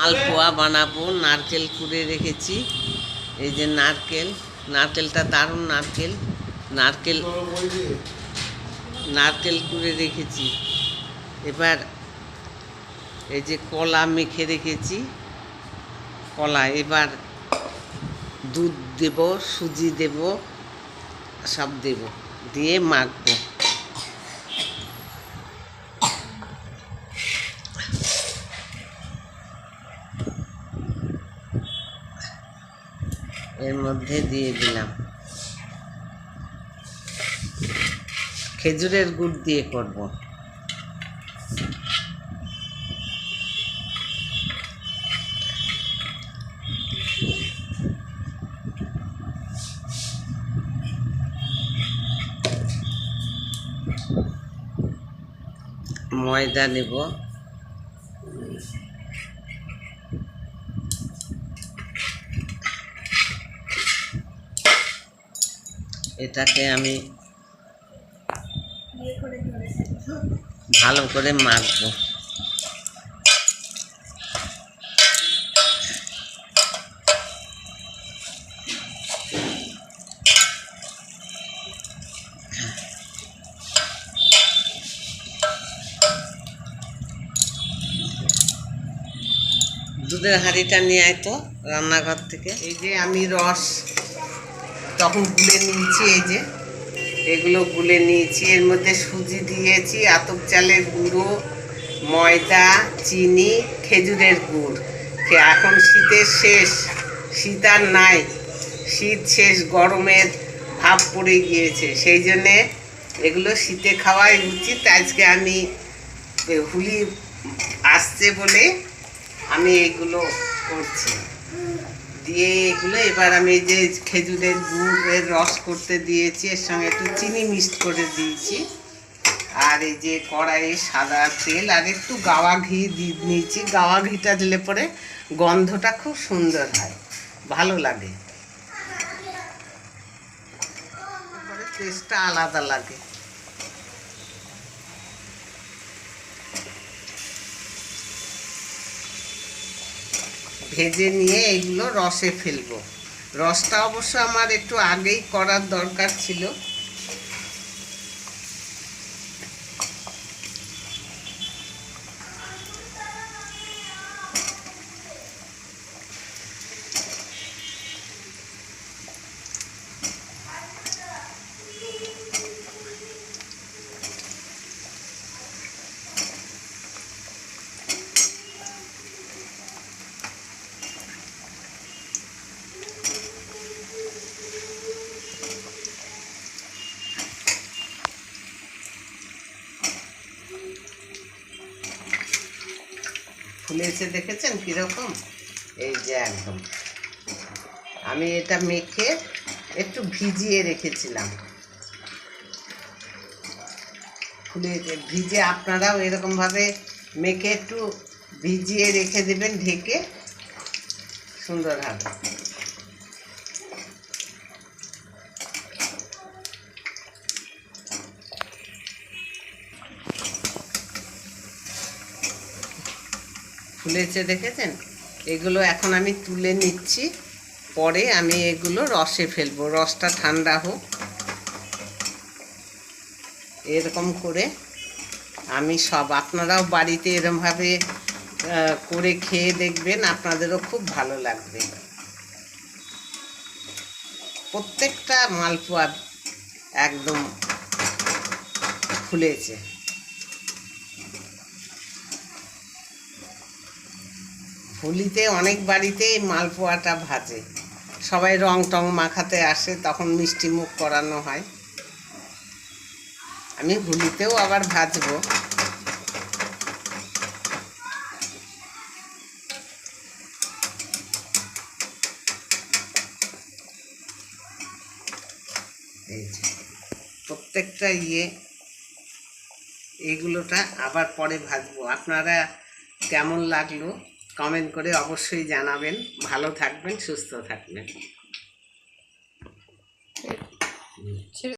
মালপোয়া বানাবো, নারকেল কুড়ে রেখেছি। এই যে নারকেল, নারকেলটা দারুণ নারকেল। নারকেল নারকেল কুড়ে রেখেছি। এবার এই যে কলা মেখে রেখেছি। কলা, এবার দুধ দেব, সুজি দেব, সব দেব। দিয়ে মাখবো। এর মধ্যে দিয়ে দিলাম। খেজুরের গুড় দিয়ে করব। ময়দা নেব। এটাকে আমি ভালো করে মাখবো। দুধের হাঁড়িটা নিয়ে আয় তো রান্নাঘর থেকে। এই যে আমি রস তখন গুলে নিয়েছি, এই যে। এগুলো গুলে নিয়েছি। এর মধ্যে সুজি দিয়েছি, আতপ চালের গুঁড়ো, ময়দা, চিনি, খেজুরের গুড়। এখন শীতের শেষ। শীত আর নাই। শীত শেষ, গরমের ভাব পড়ে গিয়েছে। সেই জন্যে এগুলো শীতে খাওয়াই উচিত। আজকে আমি হুলি আসছে বলে আমি এগুলো করছি। দিয়ে এগুলো। এবার আমি যে খেজুরের গুড়ের রস করতে দিয়েছি, এর সঙ্গে একটু চিনি মিক্সড করে দিয়েছি। আর এই যে কড়াইয়ে সাদা তেল, আর একটু গাওয়া ঘি দিয়ে নিয়েছি। গাওয়া ঘিটা দিলে পরে গন্ধটা খুব সুন্দর হয়, ভালো লাগে। টেস্টটা আলাদা লাগে। ভেজে নিয়ে এগুলো রসে ফেলব। রসটা অবশ্য আমার একটু আগেই করার দরকার ছিল। ফুলেছে দেখেছেন কীরকম? এই যে একদম। আমি এটা মেখে একটু ভিজিয়ে রেখেছিলাম। ফুলে ভিজে আপনারাও এরকমভাবে মেখে একটু ভিজিয়ে রেখে দেবেন, ঢেকে। সুন্দর হবে। ফুলেছে, দেখেছেন? এগুলো এখন আমি তুলে নিচ্ছি, পরে আমি এগুলো রসে ফেলব। রসটা ঠান্ডা হোক। এরকম করে আমি সব, আপনারাও বাড়িতে এরমভাবে করে খেয়ে দেখবেন, আপনাদেরও খুব ভালো লাগবে। প্রত্যেকটা মালপোয়া একদম ফুলেছে। হোলিতে অনেক বাড়িতে মালপোয়াটা ভাজে। সবাই রং টং মাখাতে আসে, তখন মিষ্টি মুখ করানো হয়। আমি হোলিতেও আবার ভাজবো। প্রত্যেকটা ইয়ে এগুলোটা আবার পরে ভাজবো। আপনারা কেমন লাগল? কমেন্ট করে অবশ্যই জানাবেন। ভালো থাকবেন সুস্থ থাকবেন।